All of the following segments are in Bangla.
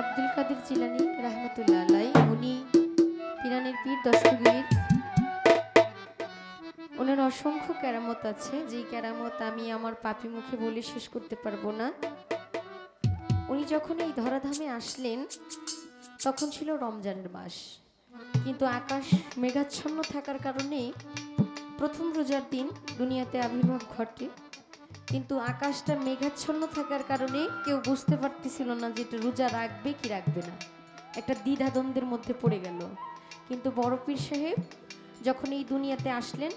আব্দুল কাদের জিলানি রহমতুল্লাহ আলাই উনি পিরানের পীর দস্তগীর ওনার অসংখ্য ক্যারামত আছে, যেই ক্যারামত আমি আমার পাপি মুখে বলে শেষ করতে পারব না। উনি যখন এই ধরাধামে আসলেন, তখন ছিল রমজানের মাস। কিন্তু আকাশ মেঘাচ্ছন্ন থাকার কারণে প্রথম রোজার দিন দুনিয়াতে আবির্ভাব ঘটে। কিন্তু আকাশটা মেঘাচ্ছন্ন থাকার কারণে কেউ বুঝতে পারতেছিল না যে এটা রোজা রাখবে কি রাখবে না। একটা দ্বিধাদ্বন্দ্বের মধ্যে পড়ে গেল। কিন্তু বড় পীর সাহেব যখন এই দুনিয়াতে আসলেন,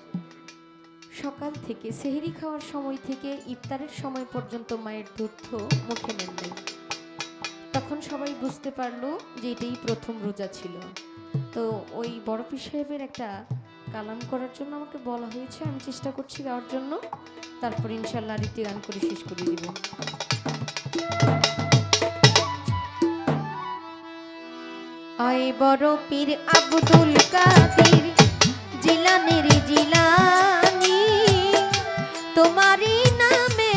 সকাল থেকে সেহেরি খাওয়ার সময় থেকে ইফতারের সময় পর্যন্ত মায়ের দুধ মুখে নেন তখন সবাই বুঝতে পারল যে এটাই প্রথম রোজা ছিল। তো ওই বড় পীর সাহেবের একটা কালাম করার জন্য আমাকে বলা হয়েছে, আমি চেষ্টা করছি গাওয়ার জন্য। তারপর ইনশাল্লাহ রীতি গান করে শেষ করে দিব। আই বড় পীর আব্দুল কাদির জিলানি, তোমারই নামে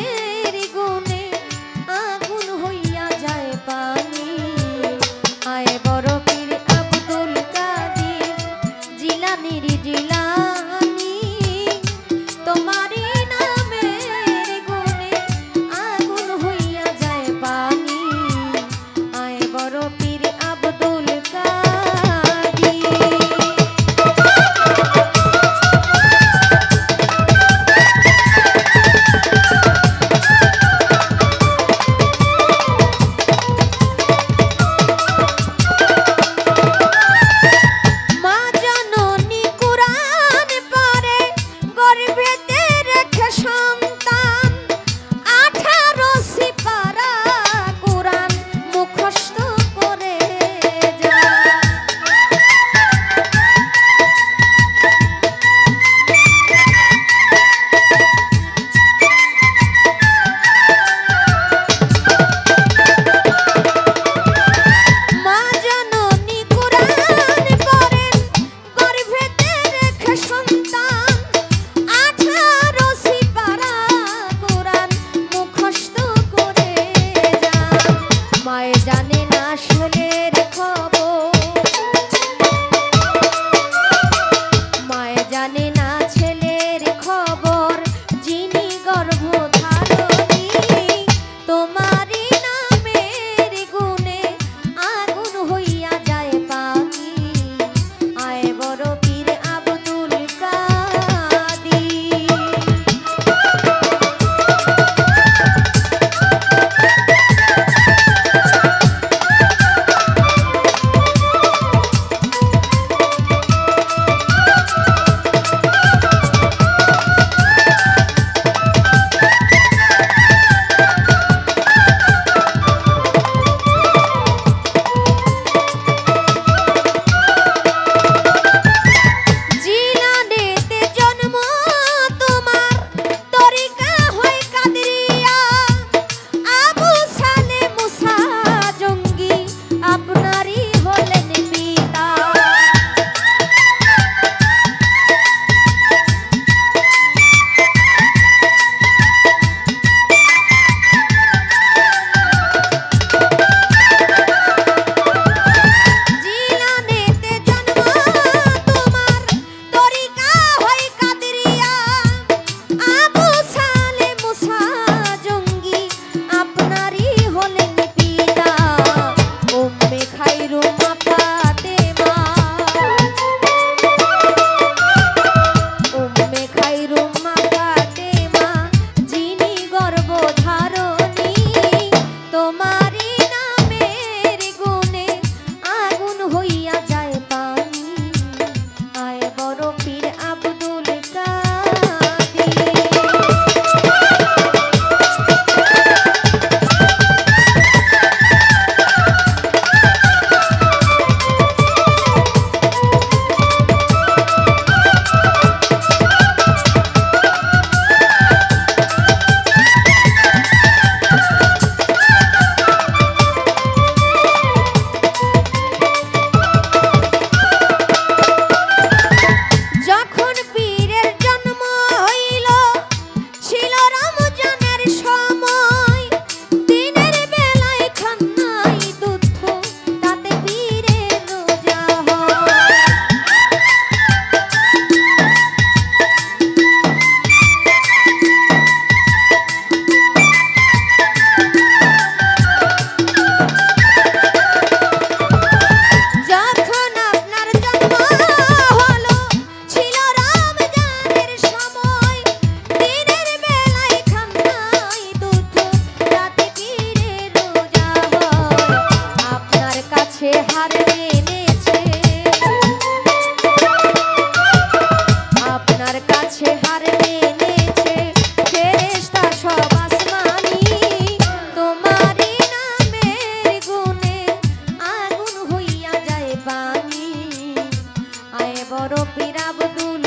বড় পীরা দুল